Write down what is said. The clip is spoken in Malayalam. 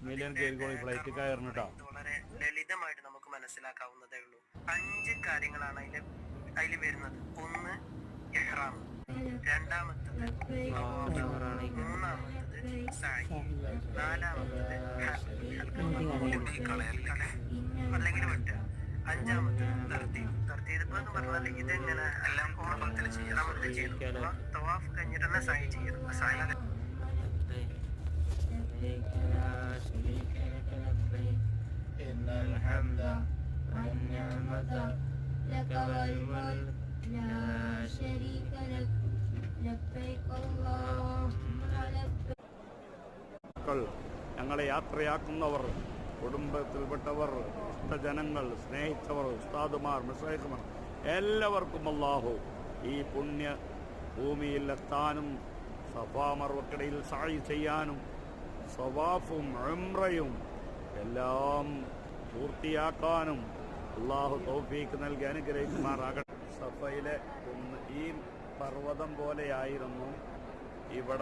ബിസ്മില്ലിയൻ കയറിക്കോളി ഫ്ലൈറ്റ് കയറണട്ടാ. ഇത് വളരെ ലളിതമായിട്ട് നമുക്ക് മനസ്സിലാക്കാവുന്നതേ ഉള്ളൂ. അഞ്ച് കാര്യങ്ങളാണ് അതിൽ അതിൽ വരുന്നത്. ഒന്ന് ഇഹ്റാം രണ്ടാമത്തത് മൂന്നാമത്തത് സായി. നാലാമത്തത് അല്ലെങ്കിൽ വെട്ടുക അഞ്ചാമത്തത് എന്ന് പറഞ്ഞാൽ ഇതെങ്ങനെ എല്ലാം ഓർമ്മത്തിൽ ചെയ്യണം. നമ്മൾ ചെയ്യണം തവാഫ് കഴിഞ്ഞിട്ട് തന്നെ സായി ചെയ്യണം. സായി. الحمد والنعمة لك والملك لا شريك لك لبيك اللهم لبيك മക്കൾ ഞങ്ങളെ യാത്രയാക്കുന്നവർ കുടുംബത്തിൽപ്പെട്ടവർ ഇഷ്ടജനങ്ങൾ സ്നേഹിച്ചവർ ഉസ്താദുമാർ മിസൈഖുമാർ എല്ലാവർക്കും അല്ലാഹു ഈ പുണ്യ ഭൂമിയിൽ എത്താനും സഫാമർവക്കിടയിൽ സായി ചെയ്യാനും സവാഫും ഉംറയും എല്ലാം പൂർത്തിയാക്കാനും അള്ളാഹു തൗഫീക്ക് നൽകി അനുഗ്രഹിക്കുമാറാകട്ടെ. സഫയിലെ ഈ പർവതം പോലെയായിരുന്നു. ഇവിടെ